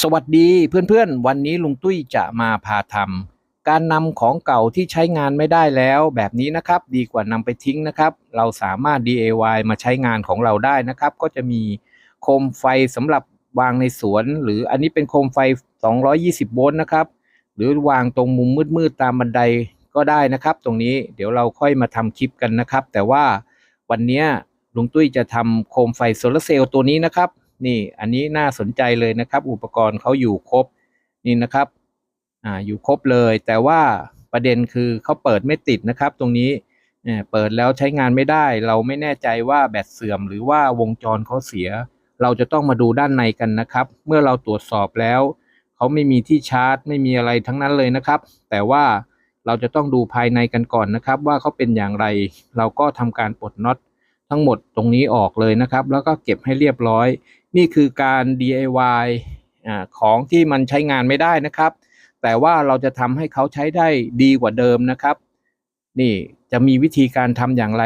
สวัสดีเพื่อนๆ วันนี้ลุงตุ้ยจะมาพาทำการนำของเก่าที่ใช้งานไม่ได้แล้วแบบนี้นะครับ ดีกว่านำไปทิ้งนะครับ เราสามารถ DIY มาใช้งานของเราได้นะครับ ก็จะมีโคมไฟสำหรับวางในสวน หรืออันนี้เป็นโคมไฟ 220 โวลต์นะครับ หรือวางตรงมุมมืดๆตามบันไดก็ได้นะครับ ตรงนี้เดี๋ยวเราค่อยมาทำคลิปกันนะครับ แต่ว่าวันนี้ลุงตุ้ยจะทำโคมไฟโซลาร์เซลล์ตัวนี้นะครับ นี่อันนี้น่าสนใจเลยนะครับ อุปกรณ์เขาอยู่ครบนี่นะครับอ่าอยู่ครบเลย แต่ว่าประเด็นคือเขาเปิดไม่ติดนะครับ ตรงนี้เอ่อเปิดแล้วใช้งานไม่ได้ เราไม่แน่ใจว่าแบตเสื่อม หรือว่าวงจรเขาเสีย เราจะต้องมาดูด้านในกันนะครับ เมื่อเราตรวจสอบแล้วเขาไม่มีที่ชาร์จ ไม่มีอะไรทั้งนั้นเลยนะครับ แต่ว่าเราจะต้องดูภายในกันก่อนนะครับ ว่าเขาเป็นอย่างไร เราก็ทำการปลดน็อตทั้งหมดตรงนี้ออกเลยนะครับ แล้วก็เก็บให้เรียบร้อย นี่คือการ DIY อของที่มันใช้งานไม่ได้นะครับ แต่ว่าเราจะทำให้เขาใช้ได้ดีกว่าเดิมนะครับ นี่จะมีวิธีการทำอย่างไร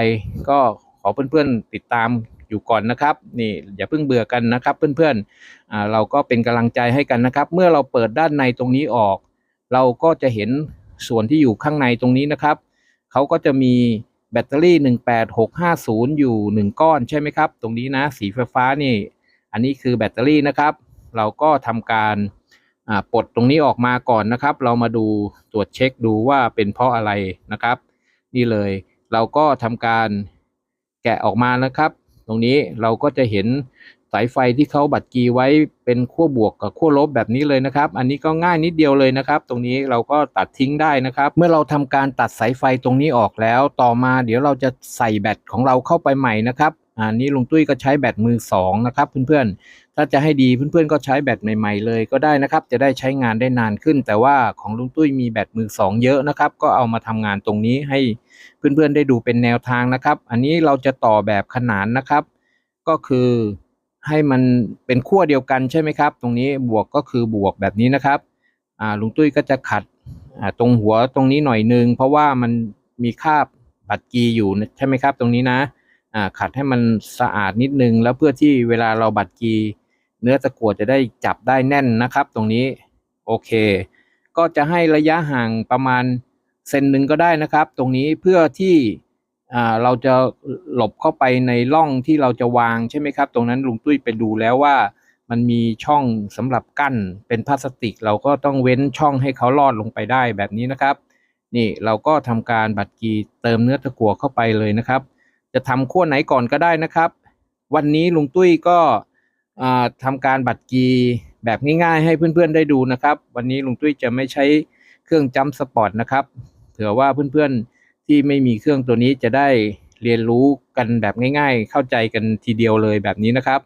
ก็ขอเพื่อนๆติดตามอยู่ก่อนนะครับ นี่อย่าเพิ่งเบื่อกันนะครับ เพื่อนๆเราก็เป็นกำลังใจให้กันนะครับ เมื่อเราเปิดด้านในตรงนี้ออก เราก็จะเห็นส่วนที่อยู่ข้างในตรงนี้นะครับเขาก็จะมีแบตเตอรี่ 18650 อยู่ 1 ก้อนใช่ไหมครับ ตรงนี้นะ สีฟฟ้านี่ อันนี้คือแบตเตอรี่นะครับ เราก็ทำการปลดตรงนี้ออกมาก่อนนะครับ เรามาดูตรวจเช็คดูว่าเป็นเพราะอะไรนะครับ นี่เลยเราก็ทำการแกะออกมานะครับ ตรงนี้เราก็จะเห็นสายไฟที่เขาบัดกีไว้เป็นขั้วบวกกับขั้วลบแบบนี้เลยนะครับ อันนี้ก็ง่ายนิดเดียวเลยนะครับ ตรงนี้เราก็ตัดทิ้งได้นะครับ เมื่อเราทำการตัดสายไฟตรงนี้ออกแล้ว ต่อมาเดี๋ยวเราจะใส่แบตของเราเข้าไปใหม่นะครับ อันนี้ลุงตุ้ยก็ใช้แบตมือสองนะครับเพื่อนๆ ถ้าจะให้ดีเพื่อนๆ ก็ใช้แบตใหม่ๆเลยก็ได้นะครับ จะได้ใช้งานได้นานขึ้น แต่ว่าของลุงตุ้ยมีแบตมือสองเยอะนะครับ ก็เอามาทำงานตรงนี้ให้เพื่อนๆ ได้ดูเป็นแนวทางนะครับ อันนี้เราจะต่อแบบขนานนะครับ ก็คือให้มันเป็นขั้วเดียวกันใช่ไหมครับ ตรงนี้บวกก็คือบวกแบบนี้นะครับอ่าลุงตุ้ยก็จะขัดตรงหัวตรงนี้หน่อยนึง เพราะว่ามันมีคาบบัดกีอยู่ใช่ไหมครับ ตรงนี้นะ ขัดให้มันสะอาดนิดนึง แล้วเพื่อที่เวลาเราบัดกีเนื้อตะกั่วจะได้จับได้แน่นนะครับ ตรงนี้โอเค ก็จะให้ระยะห่างประมาณเซนหนึ่งก็ได้นะครับ ตรงนี้เพื่อที่อ่าเราจะหลบเข้าไปในร่องที่เราจะวางใช่ไหมครับ ตรงนั้นลุงตุ้ยไปดูแล้วว่ามันมีช่องสำหรับกั้นเป็นพลาสติก เราก็ต้องเว้นช่องให้เขาลอดลงไปได้แบบนี้นะครับ นี่เราก็ทำการบัดกีเติมเนื้อตะกั่วเข้าไปเลยนะครับ จะทำขั้วไหนก่อนก็ได้นะครับ วันนี้ลุงตุ้ยก็อ่าทำการบัตรกีแบบง่ายๆ ให้เพื่อนๆได้ดูนะครับ วันนี้ลุงตุ้ยจะไม่ใช้เครื่องจัมป์สปอร์ตนะครับ เผื่อว่าเพื่อนๆที่ไม่มีเครื่องตัวนี้จะได้เรียนรู้กันแบบง่าย ๆ เข้าใจกันทีเดียวเลยแบบนี้นะครับ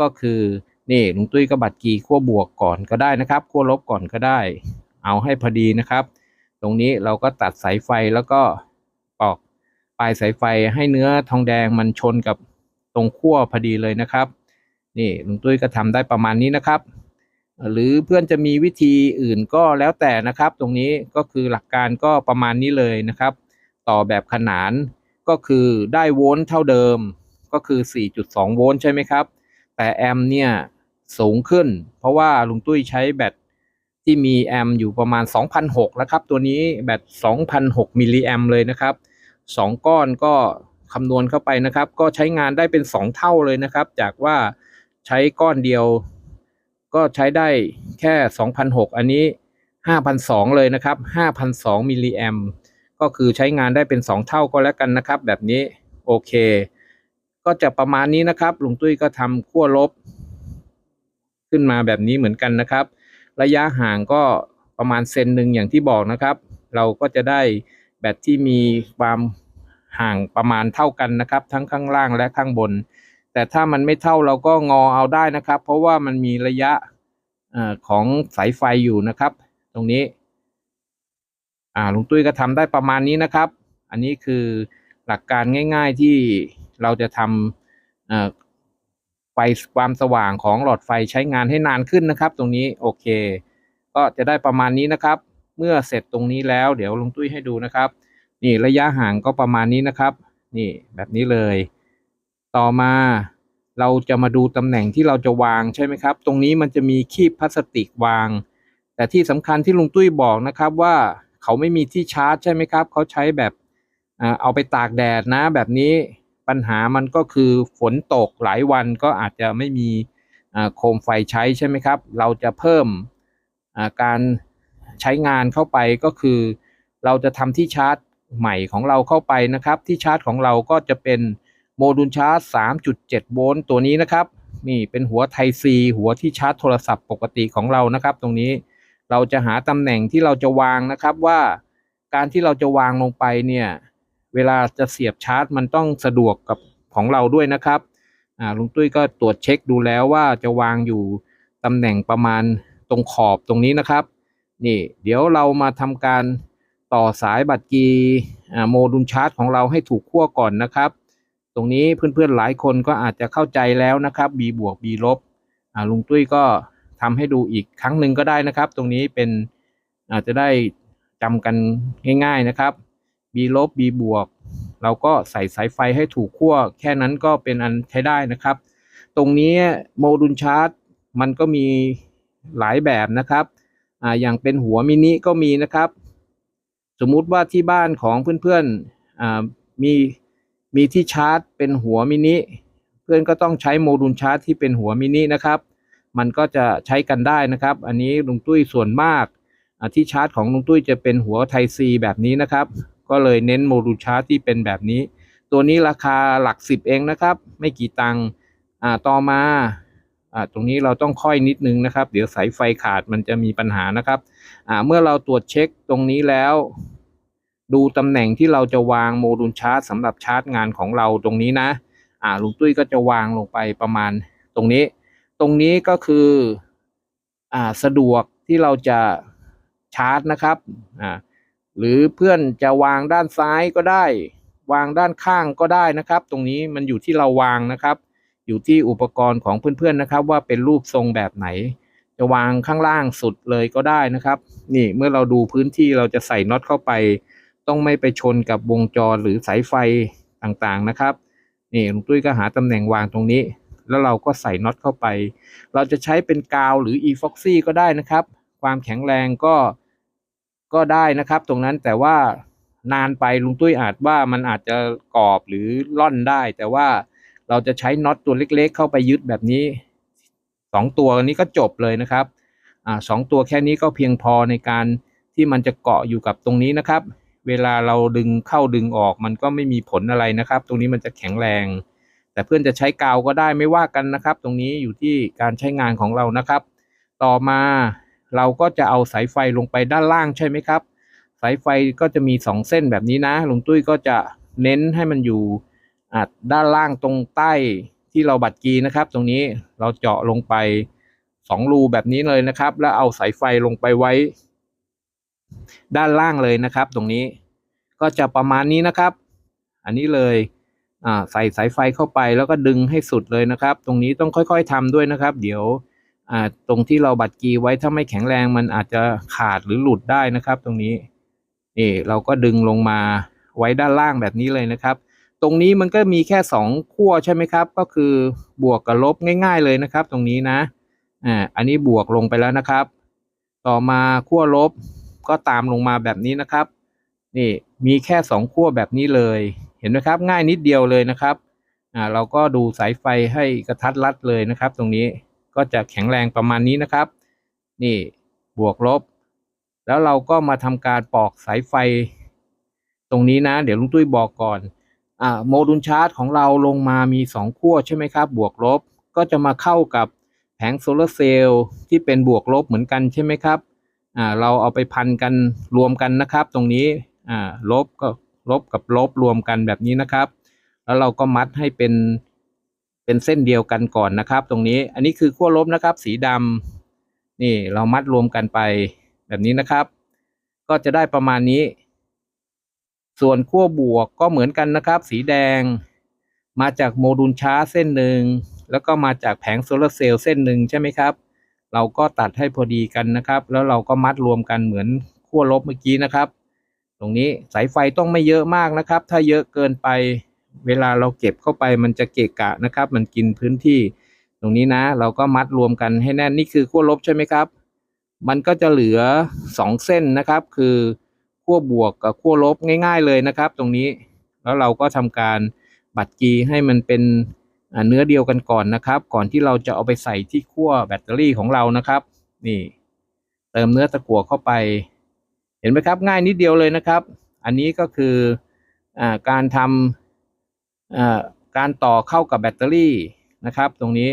ก็คือนี่ลุงตุ้ยก็บัตรกีขั้วบวกก่อนก็ได้นะครับขั้วลบก่อนก็ได้ เอาให้พอดีนะครับ ตรงนี้เราก็ตัดสายไฟแล้วก็ ปลายสายไฟให้เนื้อทองแดงมันชนกับตรงขั้วพอดีเลยนะครับ นี่ลุงตุ้ยก็ทำได้ประมาณนี้นะครับ หรือเพื่อนจะมีวิธีอื่นก็แล้วแต่นะครับ ตรงนี้ก็คือหลักการก็ประมาณนี้เลยนะครับ ต่อแบบขนานก็คือได้โวลต์เท่าเดิมก็คือ 4.2 โวลต์ใช่ไหมครับ แต่แอมป์เนี่ยสูงขึ้น เพราะว่าลุงตุ้ยใช้แบตที่มีแอมป์อยู่ประมาณ2,600แล้วครับ ตัวนี้แบต2,600มิลลิแอมป์เลยนะครับ สองก้อนก็คำนวณเข้าไปนะครับ ก็ใช้งานได้เป็น 2 เท่าเลยนะครับ จากว่าใช้ก้อนเดียว ก็ใช้ได้แค่2,600อันนี้5,200เลยนะครับ5,200มิลลิแอมก็คือใช้งานได้เป็น 2 เท่าก็แล้วกันนะครับ แบบนี้โอเค ก็จะประมาณนี้นะครับลุงตุ้ยก็ทำขั้วลบ ขึ้นมาแบบนี้เหมือนกันนะครับ ระยะห่างก็ประมาณเซนหนึ่งอย่างที่บอกนะครับ เราก็จะได้ แบตที่มีความห่างประมาณเท่ากันนะครับ ทั้งข้างล่างและข้างบน แต่ถ้ามันไม่เท่าเราก็งอเอาได้นะครับ เพราะว่ามันมีระยะอของสายไฟอยู่นะครับ ตรงนี้อ่าลุงตุ้ยก็ทำได้ประมาณนี้นะครับ อันนี้คือหลักการง่าย ๆที่เราจะทำไฟความสว่างของหลอดไฟใช้งานให้นานขึ้นนะครับ ตรงนี้โอเค ก็จะได้ประมาณนี้นะครับ เมื่อเสร็จตรงนี้แล้วเดี๋ยวลุงตุ้ยให้ดูนะครับ นี่ระยะห่างก็ประมาณนี้นะครับ นี่แบบนี้เลย ต่อมาเราจะมาดูตำแหน่งที่เราจะวางใช่ไหมครับ ตรงนี้มันจะมีคีบพลาสติกวาง แต่ที่สำคัญที่ลุงตุ้ยบอกนะครับว่าเขาไม่มีที่ชาร์จใช่ไหมครับ เขาใช้แบบเอาไปตากแดดนะแบบนี้ปัญหามันก็คือฝนตกหลายวันก็อาจจะไม่มีโคมไฟใช้ใช่ไหมครับ เราจะเพิ่มการ ใช้งานเข้าไปก็คือ เราจะทำที่ชาร์จใหม่ของเราเข้าไปนะครับ ที่ชาร์จของเราก็จะเป็นโมดูลชาร์จ 3.7 โวลต์ตัวนี้นะครับ นี่เป็นหัวไทซีหัวที่ชาร์จโทรศัพท์ปกติของเรานะครับ ตรงนี้เราจะหาตำแหน่งที่เราจะวางนะครับว่าการที่เราจะวางลงไปเนี่ยเวลาจะเสียบชาร์จ มันต้องสะดวกกับของเราด้วยนะครับอ่าลุงตุ้ยก็ตรวจเช็คดูแล้วว่าจะวางอยู่ตำแหน่งประมาณตรงขอบตรงนี้นะครับ นี่ เดี๋ยวเรามาทำการต่อสายบัตรกีโมดูลชาร์จของเราให้ถูกขั้วก่อนนะครับ ตรงนี้เพื่อนๆหลายคนก็อาจจะเข้าใจแล้วนะครับ B บวก B ลบลุงตุ้ยก็ทำให้ดูอีกครั้งหนึ่งก็ได้นะครับ ตรงนี้เป็นอาจจะได้จำกันง่าย ๆนะครับ B ลบ B บวกเราก็ใส่สายไฟให้ถูกขั้วแค่นั้นก็เป็นอันใช้ได้นะครับ ตรงนี้โมดูลชาร์จมันก็มีหลายแบบนะครับ อ่าอย่างเป็นหัวมินิก็มีนะครับ สมมุติว่าที่บ้านของเพื่อนๆอ่ามีมีที่ชาร์จเป็นหัวมินิเพื่อนก็ต้องใช้โมดูลชาร์จที่เป็นหัวมินินะครับ มันก็จะใช้กันได้นะครับ อันนี้ลุงตุ้ยส่วนมากที่ชาร์จของลุงตุ้ยจะเป็นหัวไทซีแบบนี้นะครับ ก็เลยเน้นโมดูลชาร์จที่เป็นแบบนี้ ตัวนี้ราคาหลักสิบเองนะครับ ไม่กี่ตังค์ต่อมา อ่าตรงนี้เราต้องค่อยนิดนึงนะครับ เดี๋ยวสายไฟขาดมันจะมีปัญหานะครับอ่าเมื่อเราตรวจเช็คตรงนี้แล้ว ดูตำแหน่งที่เราจะวางโมดูลชาร์จสำหรับชาร์จงานของเราตรงนี้นะอ่าลุงตุ้ยก็จะวางลงไปประมาณตรงนี้ ตรงนี้ก็คืออ่าสะดวกที่เราจะชาร์จนะครับอ่าหรือเพื่อนจะวางด้านซ้ายก็ได้ วางด้านข้างก็ได้นะครับ ตรงนี้มันอยู่ที่เราวางนะครับ อยู่ที่อุปกรณ์ของเพื่อนๆนะครับ ว่าเป็นรูปทรงแบบไหน จะวางข้างล่างสุดเลยก็ได้นะครับ นี่เมื่อเราดูพื้นที่เราจะใส่น็อตเข้าไป ต้องไม่ไปชนกับวงจรหรือสายไฟต่างๆนะครับนี่ลุงตุ้ยก็หาตำแหน่งวางตรงนี้ แล้วเราก็ใส่น็อตเข้าไป เราจะใช้เป็นกาวหรือ e f o x y ก็ได้นะครับ ความแข็งแรงก็ก็ได้นะครับ ตรงนั้นแต่ว่านานไปลุงตุ้ยอาจว่ามันอาจจะกรอบหรือล่อนได้ แต่ว่า เราจะใช้น็อตตัวเล็ก ๆ เข้าไปยึดแบบนี้สองตัวนี้ก็จบเลยนะครับอ่าสองตัวแค่นี้ก็เพียงพอในการที่มันจะเกาะอยู่กับตรงนี้นะครับ เวลาเราดึงเข้าดึงออกมันก็ไม่มีผลอะไรนะครับ ตรงนี้มันจะแข็งแรง แต่เพื่อนจะใช้กาวก็ได้ไม่ว่ากันนะครับ ตรงนี้อยู่ที่การใช้งานของเรานะครับ ต่อมาเราก็จะเอาสายไฟลงไปด้านล่างใช่ไหมครับ สายไฟก็จะมีสองเส้นแบบนี้นะลุงตุ้ยก็จะเน้นให้มันอยู่ อ่าด้านล่างตรงใต้ที่เราบัดกีนะครับ ตรงนี้เราเจาะลงไปสองรูแบบนี้เลยนะครับ แล้วเอาสายไฟลงไปไว้ ด้านล่างเลยนะครับ ตรงนี้ก็จะประมาณนี้นะครับ อันนี้เลยใส่สายไฟเข้าไปแล้วก็ดึงให้สุดเลยนะครับ ตรงนี้ต้องค่อยๆทำด้วยนะครับ เดี๋ยวตรงที่เราบัดกีไว้ถ้าไม่แข็งแรงมันอาจจะขาดหรือหลุดได้นะครับ ตรงนี้นี่เราก็ดึงลงมาไว้ด้านล่างแบบนี้เลยนะครับ ตรงนี้มันก็มีแค่สองขั้วใช่ไหมครับ ก็คือบวกกับลบง่าย ๆ เลยนะครับ ตรงนี้นะอ่าอันนี้บวกลงไปแล้วนะครับ ต่อมาขั้วลบก็ตามลงมาแบบนี้นะครับ นี่มีแค่สองขั้วแบบนี้เลย เห็นไหมครับ ง่ายนิดเดียวเลยนะครับอ่าเราก็ดูสายไฟให้กระทัดรัดเลยนะครับ ตรงนี้ก็จะแข็งแรงประมาณนี้นะครับ นี่บวกลบ แล้วเราก็มาทำการปอกสายไฟ ตรงนี้นะ เดี๋ยวลุงตุ้ยบอกก่อน โมดูลชาร์จของเราลงมามีสองขั้วใช่ไหมครับ บวกลบก็จะมาเข้ากับแผงโซลาร์เซลล์ที่เป็นบวกลบเหมือนกันใช่ไหมครับเราเอาไปพันกันรวมกันนะครับ ตรงนี้ลบก็ลบกับลบรวมกันแบบนี้นะครับ แล้วเราก็มัดให้เป็นเป็นเส้นเดียวกันก่อนนะครับ ตรงนี้อันนี้คือขั้วลบนะครับ สีดำนี่เรามัดรวมกันไปแบบนี้นะครับ ก็จะได้ประมาณนี้ ส่วนขั้วบวกก็เหมือนกันนะครับ สีแดง มาจากโมดูลชาร์จเส้นหนึ่ง แล้วก็มาจากแผงโซลาร์เซลล์เส้นหนึ่งใช่ไหมครับ เราก็ตัดให้พอดีกันนะครับ แล้วเราก็มัดรวมกันเหมือนขั้วลบเมื่อกี้นะครับ ตรงนี้สายไฟต้องไม่เยอะมากนะครับ ถ้าเยอะเกินไป เวลาเราเก็บเข้าไปมันจะเกะกะนะครับ มันกินพื้นที่ ตรงนี้นะ เราก็มัดรวมกันให้แน่นนี่คือขั้วลบใช่ไหมครับ มันก็จะเหลือสองเส้นนะครับ คือ ขั้วบวกกับขั้วลบง่าย ๆ เลยนะครับ ตรงนี้แล้วเราก็ทำการบัดกีให้มันเป็นเนื้อเดียวกันก่อนนะครับ ก่อนที่เราจะเอาไปใส่ที่ขั้วแบตเตอรี่ของเรานะครับ นี่ เติมเนื้อตะกั่วเข้าไป เห็นไหมครับ ง่ายนิดเดียวเลยนะครับ อันนี้ก็คืออการทำการต่อเข้ากับแบตเตอรี่นะครับ ตรงนี้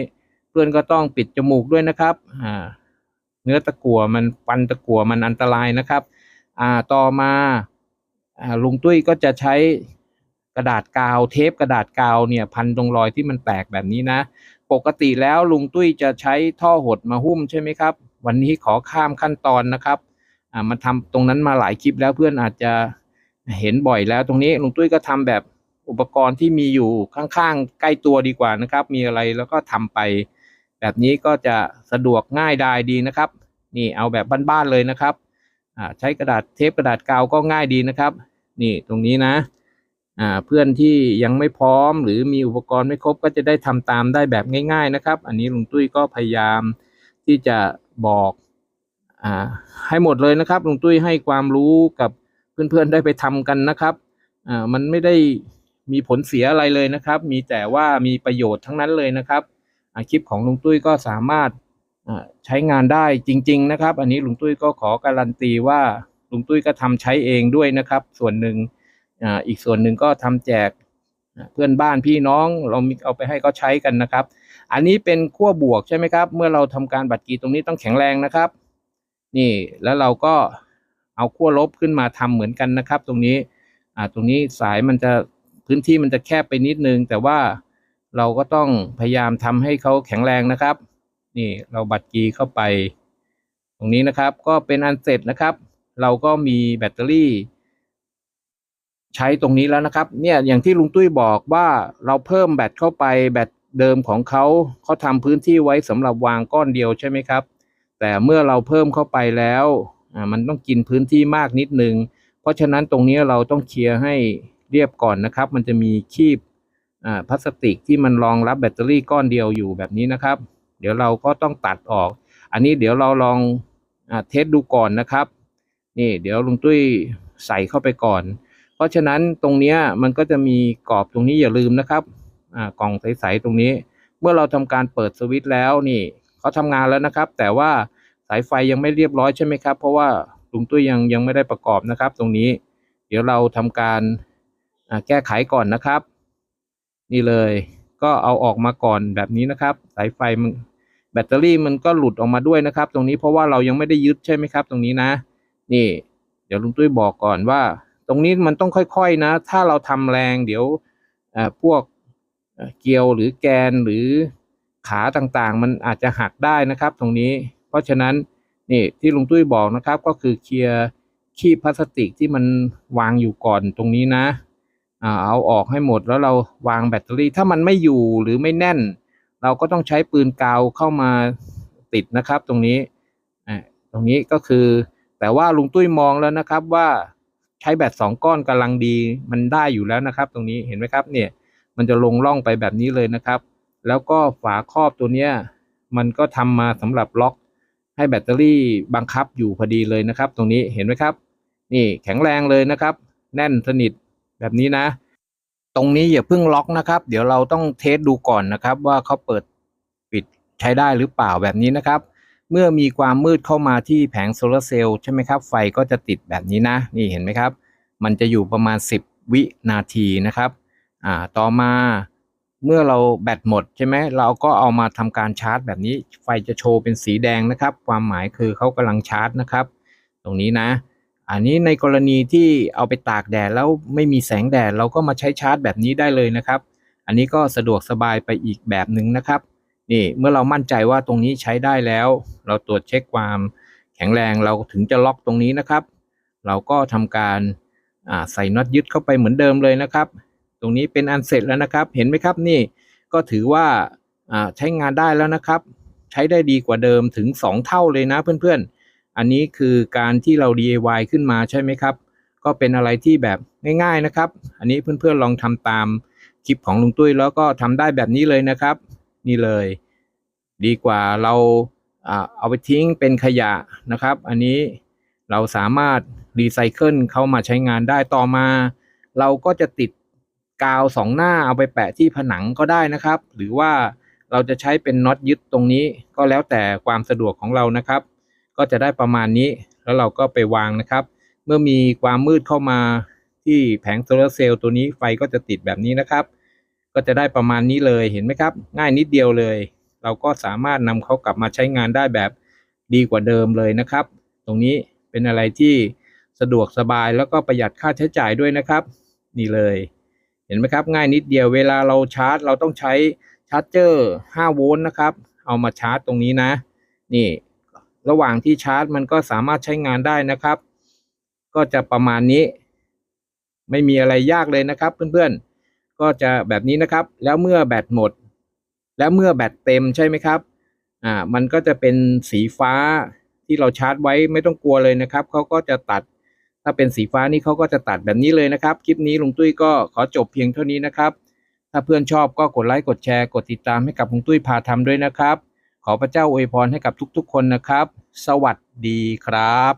เพื่อนก็ต้องปิดจมูกด้วยนะครับเนื้อตะกั่วมันปันตะกั่วมันอันตรายนะครับ อ่าต่อมาอ่าลุงตุ้ยก็จะใช้กระดาษกาวเทปกระดาษกาวเนี่ยพันตรงรอยที่มันแตกแบบนี้นะ ปกติแล้วลุงตุ้ยจะใช้ท่อหดมาหุ้มใช่ไหมครับ วันนี้ขอข้ามขั้นตอนนะครับอ่ามาทำตรงนั้นมาหลายคลิปแล้วเพื่อนอาจจะเห็นบ่อยแล้ว ตรงนี้ลุงตุ้ยก็ทำแบบอุปกรณ์ที่มีอยู่ข้างๆ ใกล้ตัวดีกว่านะครับ มีอะไรแล้วก็ทำไป แบบนี้ก็จะสะดวกง่ายดายดีนะครับ นี่เอาแบบบ้านๆเลยนะครับ ใช้กระดาษเทปกระดาษกาวก็ง่ายดีนะครับ นี่ตรงนี้นะเพื่อนที่ยังไม่พร้อมหรือมีอุปกรณ์ไม่ครบก็จะได้ทำตามได้แบบง่าย ๆนะครับ อันนี้ลุงตุ้ยก็พยายามที่จะบอกอให้หมดเลยนะครับลุงตุ้ยให้ความรู้กับเพื่อนๆได้ไปทำกันนะครับมันไม่ได้มีผลเสียอะไรเลยนะครับ มีแต่ว่ามีประโยชน์ทั้งนั้นเลยนะครับคลิปของลุงตุ้ยก็สามารถ ใช้งานได้จริง ๆ นะครับ อันนี้ลุงตุ้ยก็ขอการันตีว่าลุงตุ้ยก็ทำใช้เองด้วยนะครับ ส่วนหนึ่งอีกส่วนหนึ่งก็ทำแจกเพื่อนบ้านพี่น้องเรามีเอาไปให้เขาใช้กันนะครับ อันนี้เป็นขั้วบวกใช่ไหมครับ เมื่อเราทำการบัตรกีตรงนี้ต้องแข็งแรงนะครับ นี่แล้วเราก็เอาขั้วลบขึ้นมาทำเหมือนกันนะครับ ตรงนี้อ่าตรงนี้สายมันจะพื้นที่มันจะแคบไปนิดนึง แต่ว่าเราก็ต้องพยายามทำให้เขาแข็งแรงนะครับ นี่เราบัตรกีเข้าไป ตรงนี้นะครับก็เป็นอันเสร็จนะครับ เราก็มีแบตเตอรี่ ใช้ตรงนี้แล้วนะครับ เนี่ยอย่างที่ลุงตุ้ยบอกว่าเราเพิ่มแบตเข้าไปแบตเดิมของเขาเขาทำพื้นที่ไว้สำหรับวางก้อนเดียวใช่ไหมครับ แต่เมื่อเราเพิ่มเข้าไปแล้วมันต้องกินพื้นที่มากนิดนึง เพราะฉะนั้นตรงนี้เราต้องเคลียร์ให้เรียบก่อนนะครับ มันจะมีคีบพลาสติกที่มันรองรับแบตเตอรี่ก้อนเดียวอยู่แบบนี้นะครับ เดี๋ยวเราก็ต้องตัดออก อันนี้เดี๋ยวเราลองอเทสดูก่อนนะครับ นี่เดี๋ยวลุงตุ้ยใส่เข้าไปก่อน เพราะฉะนั้นตรงเนี้ยมันก็จะมีกรอบตรงนี้อย่าลืมนะครับกล่องใสๆตรงนี้ เมื่อเราทำการเปิดสวิตช์แล้วนี่เขาทำงานแล้วนะครับ แต่ว่าสายไฟยังไม่เรียบร้อยใช่ไหมครับ เพราะว่าลุงตุ้ยยังยังไม่ได้ประกอบนะครับ ตรงนี้ เดี๋ยวเราทำการแก้ไขก่อนนะครับ นี่เลยก็เอาออกมาก่อนแบบนี้นะครับ สายไฟมัน แบตเตอรี่มันก็หลุดออกมาด้วยนะครับ ตรงนี้เพราะว่าเรายังไม่ได้ยึดใช่ไหมครับ ตรงนี้นะ นี่ เดี๋ยวลุงตุ้ยบอกก่อนว่า ตรงนี้มันต้องค่อยๆนะ ถ้าเราทำแรงเดี๋ยวพวกเกลียวหรือแกนหรือขาต่างๆ มันอาจจะหักได้นะครับ ตรงนี้ เพราะฉะนั้นนี่ที่ลุงตุ้ยบอกนะครับ ก็คือเคลียร์คีบพลาสติกที่มันวางอยู่ก่อนตรงนี้นะเอาออกให้หมดแล้วเราวางแบตเตอรี่ ถ้ามันไม่อยู่หรือไม่แน่น เราก็ต้องใช้ปืนกาวเข้ามาติดนะครับ ตรงนี้ตรงนี้ก็คือ แต่ว่าลุงตุ้ยมองแล้วนะครับว่าใช้แบตสองก้อนกำลังดีมันได้อยู่แล้วนะครับ ตรงนี้เห็นไหมครับเนี่ยมันจะลงล่องไปแบบนี้เลยนะครับ แล้วก็ฝาครอบตัวเนี้ยมันก็ทำมาสำหรับล็อก ให้แบตเตอรี่บังคับอยู่พอดีเลยนะครับ ตรงนี้เห็นไหมครับ นี่แข็งแรงเลยนะครับ แน่นสนิทแบบนี้นะ ตรงนี้อย่าเพิ่งล็อกนะครับ เดี๋ยวเราต้องเทสดูก่อนนะครับ ว่าเขาเปิดปิดใช้ได้หรือเปล่าแบบนี้นะครับ เมื่อมีความมืดเข้ามาที่แผงโซลาร์เซลล์ใช่ไหมครับ ไฟก็จะติดแบบนี้นะ นี่เห็นไหมครับ มันจะอยู่ประมาณ 10 วินาทีนะครับอ่าต่อมาเมื่อเราแบตหมดใช่ไหมเราก็เอามาทำการชาร์จ แบบนี้ไฟจะโชว์เป็นสีแดงนะครับ ความหมายคือเขากำลังชาร์จนะครับ ตรงนี้นะ อันนี้ในกรณีที่เอาไปตากแดดแล้วไม่มีแสงแดดเราก็มาใช้ชาร์จแบบนี้ได้เลยนะครับ อันนี้ก็สะดวกสบายไปอีกแบบหนึ่งนะครับ นี่เมื่อเรามั่นใจว่าตรงนี้ใช้ได้แล้ว เราตรวจเช็คความแข็งแรงเราถึงจะล็อกตรงนี้นะครับ เราก็ทำการใส่น็อตยึดเข้าไปเหมือนเดิมเลยนะครับ ตรงนี้เป็นอันเสร็จแล้วนะครับ เห็นไหมครับนี่ก็ถือว่าอ่าใช้งานได้แล้วนะครับ ใช้ได้ดีกว่าเดิมถึง 2 เท่าเลยนะเพื่อนๆ อันนี้คือการที่เรา DIY ขึ้นมาใช่ไหมครับ ก็เป็นอะไรที่แบบง่ายๆนะครับ อันนี้เพื่อนๆลองทำตามคลิปของลุงตุ้ยแล้วก็ทำได้แบบนี้เลยนะครับ นี่เลย ดีกว่าเราอ่าเอาไปทิ้งเป็นขยะนะครับ อันนี้เราสามารถรีไซเคิลเข้ามาใช้งานได้ต่อมา เราก็จะติดกาวสองหน้าเอาไปแปะที่ผนังก็ได้นะครับ หรือว่าเราจะใช้เป็นน็อตยึดตรงนี้ก็แล้วแต่ความสะดวกของเรานะครับ ก็จะได้ประมาณนี้ แล้วเราก็ไปวางนะครับ เมื่อมีความมืดเข้ามาที่แผงโซลาร์เซลล์ตัวนี้ไฟก็จะติดแบบนี้นะครับ ก็จะได้ประมาณนี้เลยเห็นไหมครับ ง่ายนิดเดียวเลย เราก็สามารถนำเขากลับมาใช้งานได้แบบดีกว่าเดิมเลยนะครับ ตรงนี้เป็นอะไรที่สะดวกสบายแล้วก็ประหยัดค่าใช้จ่ายด้วยนะครับ นี่เลย เห็นไหมครับ ง่ายนิดเดียวเวลาเราชาร์จ เราต้องใช้ชาร์จเจอร์5โวลต์นะครับ เอามาชาร์จตรงนี้นะ นี่ ระหว่างที่ชาร์จมันก็สามารถใช้งานได้นะครับ ก็จะประมาณนี้ ไม่มีอะไรยากเลยนะครับ เพื่อนๆ ก็จะแบบนี้นะครับ แล้วเมื่อแบตหมด แล้วเมื่อแบตเต็มใช่ไหมครับ อ่า มันก็จะเป็นสีฟ้าที่เราชาร์จไว้ไม่ต้องกลัวเลยนะครับ เขาก็จะตัด ถ้าเป็นสีฟ้านี่เขาก็จะตัดแบบนี้เลยนะครับ คลิปนี้ลุงตุ้ยก็ขอจบเพียงเท่านี้นะครับ ถ้าเพื่อนชอบก็กดไลค์ กดแชร์ กดติดตามให้กับลุงตุ้ยพาทำด้วยนะครับ ขอพระเจ้าอวยพรให้กับทุกๆคนนะครับ สวัสดีครับ